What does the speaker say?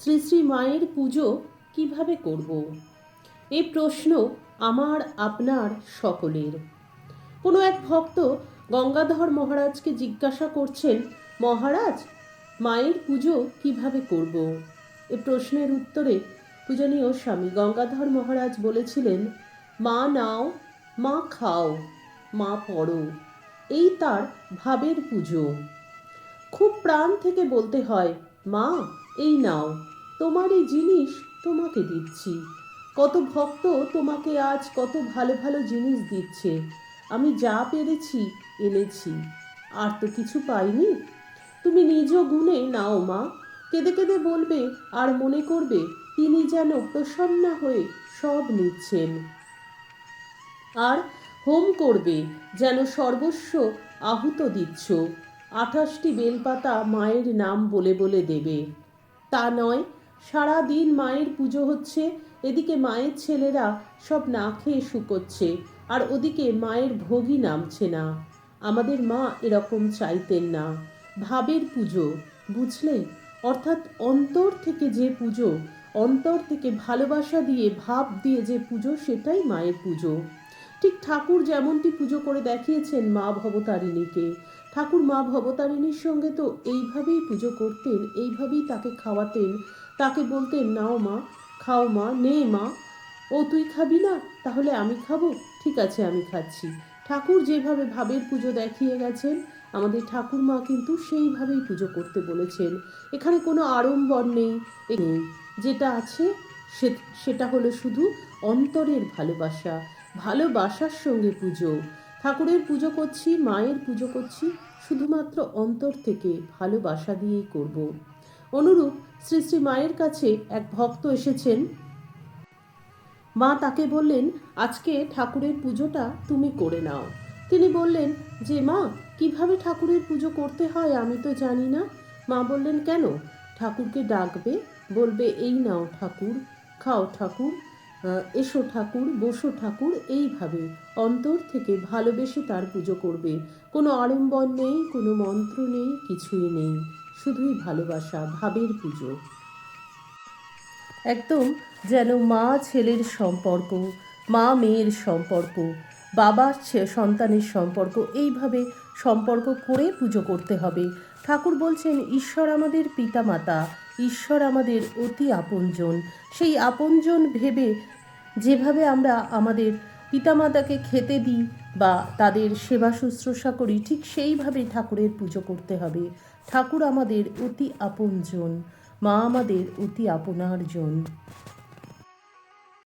শ্রী শ্রী মায়ের পুজো কীভাবে করব? এই প্রশ্ন আমার, আপনার সকলের। কোনো এক ভক্ত গঙ্গাধর মহারাজকে জিজ্ঞাসা করছেন, মহারাজ, মায়ের পুজো কীভাবে করব? এ প্রশ্নের উত্তরে পূজনীয় স্বামী গঙ্গাধর মহারাজ বলেছিলেন, মা নাও, মা খাও, মা পড়ো। এই তার ভাবের পুজো। খুব প্রাণ থেকে বলতে হয়, মা এই নাও, তোমার এই জিনিস তোমাকে দিচ্ছি। কত ভক্ত তোমাকে আজ কত ভালো ভালো জিনিস দিচ্ছে। আমি যা পেরেছি এনেছি। আর তো কিছু পাইনি। তুমি নিজ গুণে নাও মা। কেঁদে কেঁদে বলবে, আর মনে করবে, তিনি যেন প্রসন্না হয়ে সব নিচ্ছেন। আর হোম করবে, যেন সর্বস্ব আহুত দিচ্ছ। আঠাশটি বেলপাতা মায়ের নাম বলে বলে দেবে। তা নয় সারা দিন মায়ের পুজো হচ্ছে, এদিকে মায়ের ছেলেরা সব না খেয়ে শুকোচ্ছে আর ওদিকে মায়ের ভোগই নামছে না। আমাদের মা এরকম চাইতেন না। ভাবের পুজো বুঝলে অর্থাৎ অন্তর থেকে যে পুজো, অন্তর থেকে ভালোবাসা দিয়ে, ভাব দিয়ে যে পুজো, সেটাই মায়ের পুজো। ঠিক ঠাকুর যেমনটি পুজো করে দেখিয়েছেন মা ভবতারিণীকে ঠাকুর মা ভবতারিণীর সঙ্গে তো এইভাবেই পুজো করতেন, এইভাবেই তাকে খাওয়াতেন। তাকে বলতেন, নাও মা, খাও মা, নে মা। ও, তুই খাবি না? তাহলে আমি খাব? ঠিক আছে, আমি খাচ্ছি। ঠাকুর যেভাবে ভাবের পুজো দেখিয়ে গেছেন, আমাদের ঠাকুর মা কিন্তু সেইভাবেই পুজো করতে বলেছেন। এখানে কোনো আড়ম্বর নেই যেটা আছে, সে- সেটা হলো শুধু অন্তরের ভালোবাসা, ভালোবাসার সঙ্গে পুজো। ঠাকুরের পুজো করছি, মায়ের পুজো করছি, শুধুমাত্র অন্তর থেকে ভালোবাসা দিয়েই করব। অনুরূপ শ্রী শ্রী মায়ের কাছে এক ভক্ত এসেছেন। মা তাকে বললেন, আজকে ঠাকুরের পুজোটা তুমি করে নাও। তিনি বললেন, যে মা, কীভাবে ঠাকুরের পুজো করতে হয় আমি তো জানি না। মা বললেন, কেন? ঠাকুরকে ডাকবে, বলবে, এই নাও ঠাকুর, খাও ঠাকুর। এসো ঠাকুর, বসো ঠাকুর, এইভাবে অন্তর থেকে ভালোবেসে তার পুজো করবে। কোনো আড়ম্বর নেই, কোনো মন্ত্র নেই, কিছুই নেই, শুধুই ভালোবাসা, ভাবের পুজো। একদম যেন মা ছেলের সম্পর্ক, মা মেয়ের সম্পর্ক, বাবা সন্তানের সম্পর্ক, এইভাবে সম্পর্ক করে পুজো করতে হবে। ঠাকুর বলছেন, ঈশ্বর আমাদের পিতামাতা ঈশ্বর আমাদের অতি আপনজন। সেই আপনজন ভেবে যেভাবে আমরা আমাদের পিতামাতাকে খেতে দিই বা তাদের সেবা শুশ্রূষা করি, ঠিক সেইভাবে ঠাকুরের পুজো করতে হবে। ঠাকুর আমাদের অতি আপনজন, মা আমাদের অতি আপনার জন